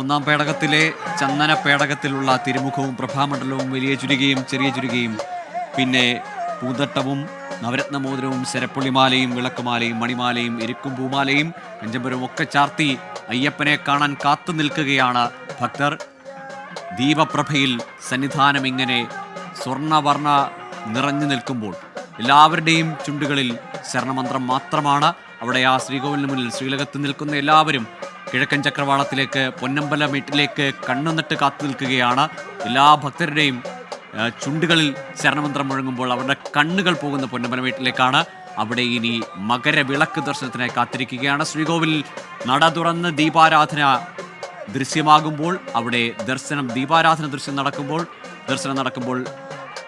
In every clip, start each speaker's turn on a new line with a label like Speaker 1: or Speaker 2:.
Speaker 1: ഒന്നാം പേടകത്തിലെ ചന്ദന പേടകത്തിലുള്ള തിരുമുഖവും പ്രഭാമണ്ഡലവും വലിയ ചുരുകയും ചെറിയ ചുരുകയും. പിന്നെ പൂന്തട്ടവും നവരത്നമോതിരവും ശരപ്പുള്ളിമാലയും വിളക്കുമാലയും മണിമാലയും എരുക്കും പൂമാലയും കഞ്ചമ്പരവും ഒക്കെ ചാർത്തി അയ്യപ്പനെ കാണാൻ കാത്തു നിൽക്കുകയാണ് ഭക്തർ. ദീപപ്രഭയിൽ സന്നിധാനം ഇങ്ങനെ സ്വർണവർണ നിറഞ്ഞു നിൽക്കുമ്പോൾ എല്ലാവരുടെയും ചുണ്ടുകളിൽ ശരണമന്ത്രം മാത്രമാണ്. അവിടെ ആ ശ്രീകോവിലിന് മുന്നിൽ ശ്രീലകത്ത് നിൽക്കുന്ന എല്ലാവരും കിഴക്കൻ ചക്രവാളത്തിലേക്ക് പൊന്നമ്പല വീട്ടിലേക്ക് കണ്ണുനട്ട് കാത്തു നിൽക്കുകയാണ്. എല്ലാ ഭക്തരുടെയും ചുണ്ടുകളിൽ ശരണമന്ത്രം മുഴങ്ങുമ്പോൾ അവരുടെ കണ്ണുകൾ പോകുന്ന പൊന്നമ്പല വീട്ടിലേക്കാണ് അവിടെ ഇനി മകരവിളക്ക് ദർശനത്തിനായി കാത്തിരിക്കുകയാണ്. ശ്രീകോവിൽ നട തുറന്ന് ദീപാരാധന ദൃശ്യമാകുമ്പോൾ അവിടെ ദർശനം ദീപാരാധന ദൃശ്യം നടക്കുമ്പോൾ ദർശനം നടക്കുമ്പോൾ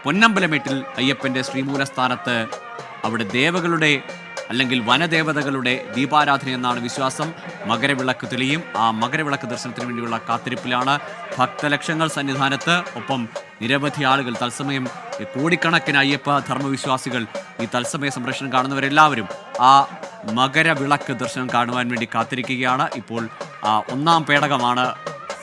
Speaker 1: പൊന്നമ്പലമേട്ടിൽ അയ്യപ്പന്റെ ശ്രീമൂലസ്ഥാനത്ത് അവിടെ ദേവകളുടെ അല്ലെങ്കിൽ വനദേവതകളുടെ ദീപാരാധന എന്നാണ് വിശ്വാസം. മകരവിളക്ക് തെളിയും. ആ മകരവിളക്ക് ദർശനത്തിന് വേണ്ടിയുള്ള കാത്തിരിപ്പിലാണ് ഭക്തലക്ഷങ്ങൾ സന്നിധാനത്ത്. ഒപ്പം നിരവധി ആളുകൾ തത്സമയം കോടിക്കണക്കിന് അയ്യപ്പ ധർമ്മവിശ്വാസികൾ ഈ തത്സമയ സംരക്ഷണം കാണുന്നവരെല്ലാവരും ആ മകരവിളക്ക് ദർശനം കാണുവാൻ വേണ്ടി കാത്തിരിക്കുകയാണ്. ഇപ്പോൾ ഒന്നാം പേടകമാണ്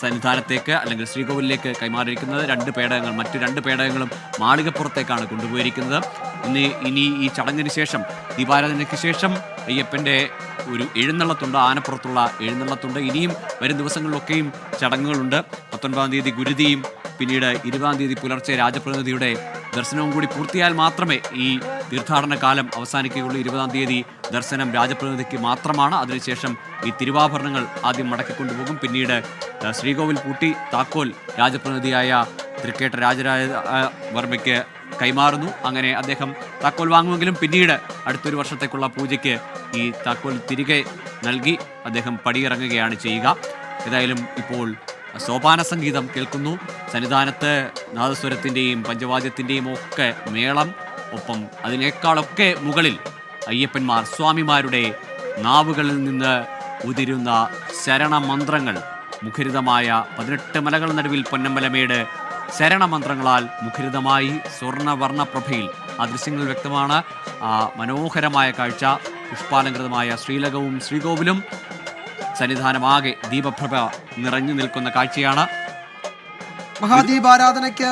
Speaker 1: സന്നിധാനത്തേക്ക് അല്ലെങ്കിൽ ശ്രീകോവിലേക്ക് കൈമാറിയിരിക്കുന്നത്. രണ്ട് പേടകങ്ങൾ മറ്റു രണ്ട് പേടകങ്ങളും മാളികപ്പുറത്തേക്കാണ് കൊണ്ടുപോയിരിക്കുന്നത്. ഇനി ഇനി ഈ ചടങ്ങിന് ശേഷം ദീപാരാധനയ്ക്ക് ശേഷം അയ്യപ്പന്റെ ഒരു എഴുന്നള്ളത്തുണ്ട് ആനപ്പുറത്തുള്ള എഴുന്നള്ളത്തുണ്ട്. ഇനിയും വരും ദിവസങ്ങളിലൊക്കെയും ചടങ്ങുകളുണ്ട്. പത്തൊൻപതാം തീയതി ഗുരുതിയും പിന്നീട് ഇരുപതാം തീയതി പുലർച്ചെ രാജപ്രതിനിധിയുടെ ദർശനവും കൂടി പൂർത്തിയാൽ മാത്രമേ ഈ തീർത്ഥാടന കാലം അവസാനിക്കുകയുള്ളൂ. ഇരുപതാം തീയതി ദർശനം രാജപ്രതിനിധിക്ക് മാത്രമാണ്. അതിനുശേഷം ഈ തിരുവാഭരണങ്ങൾ ആദ്യം മടക്കിക്കൊണ്ടുപോകും പിന്നീട് ശ്രീകോവിൽ പൂട്ടി താക്കോൽ രാജപ്രതിനിധിയായ തൃക്കേട്ട രാജരാജ വർമ്മയ്ക്ക് കൈമാറുന്നു. അങ്ങനെ അദ്ദേഹം താക്കോൽ വാങ്ങുമെങ്കിലും പിന്നീട് അടുത്തൊരു വർഷത്തേക്കുള്ള പൂജയ്ക്ക് ഈ താക്കോൽ തിരികെ നൽകി അദ്ദേഹം പടിയിറങ്ങുകയാണ് ചെയ്യുക. ഏതായാലും ഇപ്പോൾ സോപാന സംഗീതം കേൾക്കുന്നു. സന്നിധാനത്ത് നാദസ്വരത്തിന്റെയും പഞ്ചവാദ്യത്തിന്റെയും ഒക്കെ മേളം. ഒപ്പം അതിനേക്കാളൊക്കെ മുകളിൽ അയ്യപ്പന്മാർ സ്വാമിമാരുടെ നാവുകളിൽ നിന്ന് ഉതിരുന്ന ശരണമന്ത്രങ്ങൾ. മുഖരിതമായ പതിനെട്ട് മലകൾ നടുവിൽ പൊന്നമ്പലമേട് ശരണമന്ത്രങ്ങളാൽ മുഖരിതമായി സ്വർണവർണ പ്രഭയിൽ ആ ദൃശ്യങ്ങൾ വ്യക്തമാണ്. മനോഹരമായ കാഴ്ച പുഷ്പാലങ്കൃതമായ ശ്രീലകവും ശ്രീകോവിലും. സന്നിധാനമാകെ ദീപപ്രഭ നിറഞ്ഞു നിൽക്കുന്ന കാഴ്ചയാണ്.
Speaker 2: മഹാദീപാരാധനയ്ക്ക്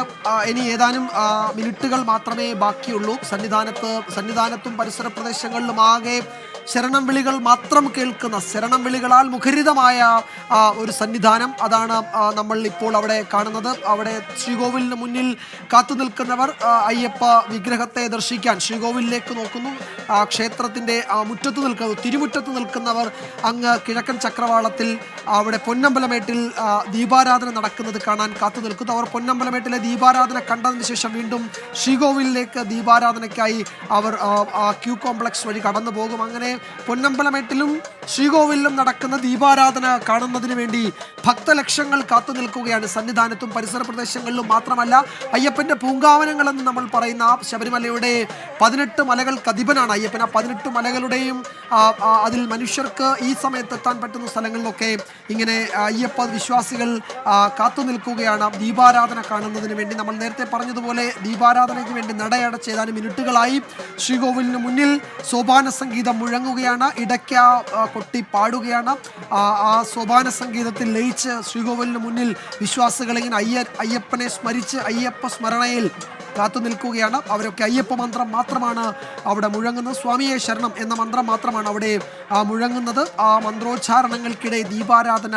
Speaker 2: ഇനി ഏതാനും മിനിറ്റുകൾ മാത്രമേ ബാക്കിയുള്ളൂ. സന്നിധാനത്ത് സന്നിധാനത്തും പരിസര പ്രദേശങ്ങളിലും ആകെ ശരണം വിളികൾ മാത്രം കേൾക്കുന്ന ശരണം വിളികളാൽ മുഖരിതമായ ഒരു സന്നിധാനം അതാണ് നമ്മൾ ഇപ്പോൾ അവിടെ കാണുന്നത്. അവിടെ ശ്രീകോവിലിന് മുന്നിൽ കാത്തു നിൽക്കുന്നവർ അയ്യപ്പ വിഗ്രഹത്തെ ദർശിക്കാൻ ശ്രീകോവിലിലേക്ക് നോക്കുന്നു. ആ ക്ഷേത്രത്തിന്റെ ആ മുറ്റത്ത് നിൽക്കുന്നു തിരുമുറ്റത്ത് നിൽക്കുന്നവർ അങ്ങ് കിഴക്കൻ ചക്രവാളത്തിൽ അവിടെ പൊന്നമ്പലമേട്ടിൽ ദീപാരാധന നടക്കുന്നത് കാണാൻ കാത്തു നിൽക്കുന്നു. അവർ പൊന്നമ്പലമേട്ടിലെ ദീപാരാധന കണ്ടതിന് ശേഷം വീണ്ടും ശ്രീകോവിലിലേക്ക് ദീപാരാധനയ്ക്കായി അവർ ആ ക്യൂ കോംപ്ലക്സ് വഴി കടന്നു പോകും അങ്ങനെ പൊന്നമ്പലമേട്ടിലും ശ്രീകോവിലിലും നടക്കുന്ന ദീപാരാധന കാണുന്നതിന് വേണ്ടി ഭക്തലക്ഷങ്ങൾ കാത്തു നിൽക്കുകയാണ് സന്നിധാനത്തും പരിസര പ്രദേശങ്ങളിലും മാത്രമല്ല അയ്യപ്പന്റെ പൂങ്കാവനങ്ങൾ എന്ന് നമ്മൾ പറയുന്ന ആ ശബരിമലയുടെ പതിനെട്ട് മലകൾക്ക് അധിപനാണ് അയ്യപ്പൻ. ആ പതിനെട്ട് മലകളുടെയും അതിൽ മനുഷ്യർക്ക് ഈ സമയത്ത് എത്താൻ പറ്റുന്ന സ്ഥലങ്ങളിലൊക്കെ ഇങ്ങനെ അയ്യപ്പ വിശ്വാസികൾ കാത്തു നിൽക്കുകയാണ്. ദീപാരാധന കാണുന്നതിന് വേണ്ടി നമ്മൾ നേരത്തെ പറഞ്ഞതുപോലെ ദീപാരാധനയ്ക്ക് വേണ്ടി നടയടച്ച് ഏതാനും മിനിറ്റുകളായി. ശ്രീകോവിലിന് മുന്നിൽ സോപാന സംഗീതം മുഴങ്ങുകയാണ് ഇടയ്ക്ക് ആ, കൊട്ടി പാടുകയാണ്. ആ, സോപാന സംഗീതത്തിൽ ലയിച്ച് ശ്രീകോവിലിന് മുന്നിൽ വിശ്വാസികൾ ഇങ്ങനെ അയ്യ അയ്യപ്പനെ സ്മരിച്ച് അയ്യപ്പ സ്മരണയിൽ കാത്തു നിൽക്കുകയാണ്. അവരൊക്കെ അയ്യപ്പ മന്ത്രം മാത്രമാണ് അവിടെ മുഴങ്ങുന്നത്. സ്വാമിയെ ശരണം എന്ന മന്ത്രം മാത്രമാണ് അവിടെ മുഴങ്ങുന്നത്. ആ മന്ത്രോച്ചാരണങ്ങൾക്കിടെ ദീപാരാധന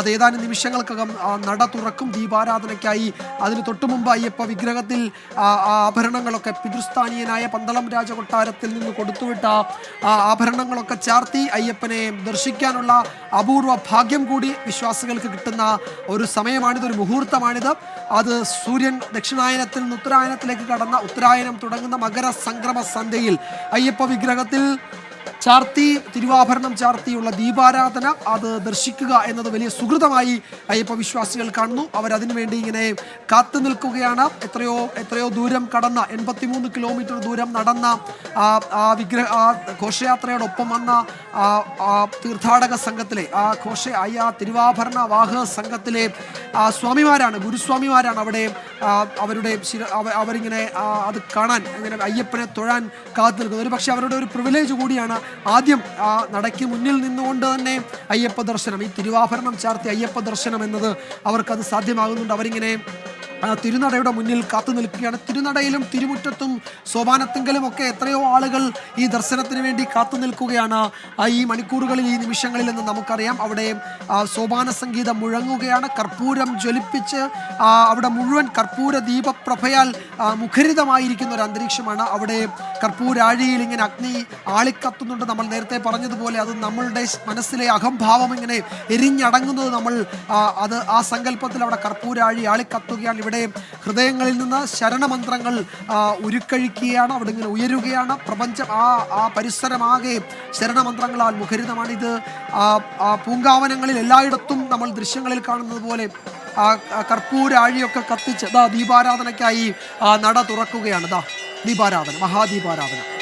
Speaker 2: അത് ഏതാനും നിമിഷങ്ങൾക്കകം നട തുറക്കും ദീപാരാധനയ്ക്കായി. അതിന് തൊട്ടു മുമ്പ് അയ്യപ്പ വിഗ്രഹത്തിൽ ആഭരണങ്ങളൊക്കെ പിതൃസ്ഥാനീയനായ പന്തളം രാജകൊട്ടാരത്തിൽ നിന്ന് കൊടുത്തുവിട്ട ആ ആഭരണങ്ങളൊക്കെ ചാർത്തി അയ്യപ്പനെ ദർശിക്കാനുള്ള അപൂർവ ഭാഗ്യം കൂടി വിശ്വാസികൾക്ക് കിട്ടുന്ന ഒരു സമയമാണിത് ഒരു മുഹൂർത്തമാണിത്. അത് സൂര്യൻ ദക്ഷിണായനത്തിൽ നിന്ന് ഉത്തരായനത്തിലേക്ക് കടന്ന ഉത്തരായനം തുടങ്ങുന്ന മകര സംക്രമ സന്ധ്യയിൽ അയ്യപ്പ വിഗ്രഹത്തിൽ ചാർത്തി തിരുവാഭരണം ചാർത്തിയുള്ള ദീപാരാധന അത് ദർശിക്കുക എന്നത് വലിയ സുഹൃതമായി അയ്യപ്പ വിശ്വാസികൾ കാണുന്നു. അവരതിനു വേണ്ടി ഇങ്ങനെ കാത്തു നിൽക്കുകയാണ്. എത്രയോ എത്രയോ ദൂരം കടന്ന എൺപത്തിമൂന്ന് കിലോമീറ്റർ ദൂരം നടന്ന ആ വിഗ്രഹ ആ ഘോഷയാത്രയോടൊപ്പം വന്ന തീർത്ഥാടക സംഘത്തിലെ ആ ഘോഷ ആ തിരുവാഭരണ വാഹ സംഘത്തിലെ ആ സ്വാമിമാരാണ് ഗുരുസ്വാമിമാരാണ് അവിടെ അവരുടെ അവരിങ്ങനെ അത് കാണാൻ ഇങ്ങനെ അയ്യപ്പനെ തൊഴാൻ കാത്തു നിൽക്കുന്നത്. ഒരു പക്ഷേ അവരുടെ ഒരു പ്രിവിലേജ് കൂടിയാണ് ആദ്യം ആ നടയ്ക്ക് മുന്നിൽ നിന്നുകൊണ്ട് തന്നെ അയ്യപ്പ ദർശനം ഈ തിരുവാഭരണം ചാർത്തി അയ്യപ്പ ദർശനം എന്നത് അവർക്കത് സാധ്യമാകുന്നുണ്ട്. അവരിങ്ങനെ തിരുനടയുടെ മുന്നിൽ കാത്തു നിൽക്കുകയാണ്. തിരുനടയിലും തിരുമുറ്റത്തും സോപാനത്തെങ്കിലും ഒക്കെ എത്രയോ ആളുകൾ ഈ ദർശനത്തിന് വേണ്ടി കാത്തു നിൽക്കുകയാണ്. ഈ മണിക്കൂറുകളിൽ ഈ നിമിഷങ്ങളിൽ നിന്ന് നമുക്കറിയാം. അവിടെ സോപാന സംഗീതം മുഴങ്ങുകയാണ്. കർപ്പൂരം ജ്വലിപ്പിച്ച് അവിടെ മുഴുവൻ കർപ്പൂര ദീപപ്രഭയാൽ മുഖരിതമായിരിക്കുന്ന ഒരു അന്തരീക്ഷമാണ്. അവിടെ കർപ്പൂരാഴിയിൽ ഇങ്ങനെ അഗ്നി ആളിക്കത്തുന്നുണ്ട്. നമ്മൾ നേരത്തെ പറഞ്ഞതുപോലെ അത് നമ്മളുടെ മനസ്സിലെ അഹംഭാവം ഇങ്ങനെ എരിഞ്ഞടങ്ങുന്നത് നമ്മൾ അത് ആ സങ്കല്പത്തിൽ അവിടെ കർപ്പൂരാഴി ആളിക്കത്തുകയാണ്. ഇവിടെ ഹൃദയങ്ങളിൽ നിന്ന് ശരണമന്ത്രങ്ങൾ ഉരുക്കഴിക്കുകയാണ് അവിടെ ഇങ്ങനെ ഉയരുകയാണ്. പ്രപഞ്ചം ആ ആ പരിസരമാകെ ശരണമന്ത്രങ്ങളാൽ മുഖരിതമാണിത്. ആ, പൂങ്കാവനങ്ങളിൽ എല്ലായിടത്തും നമ്മൾ ദൃശ്യങ്ങളിൽ കാണുന്നത് പോലെ ആ കർപ്പൂരാഴിയൊക്കെ കത്തിച്ച് ദാ ദീപാരാധനയ്ക്കായി നട തുറക്കുകയാണ്. ദാ ദീപാരാധന മഹാദീപാരാധന.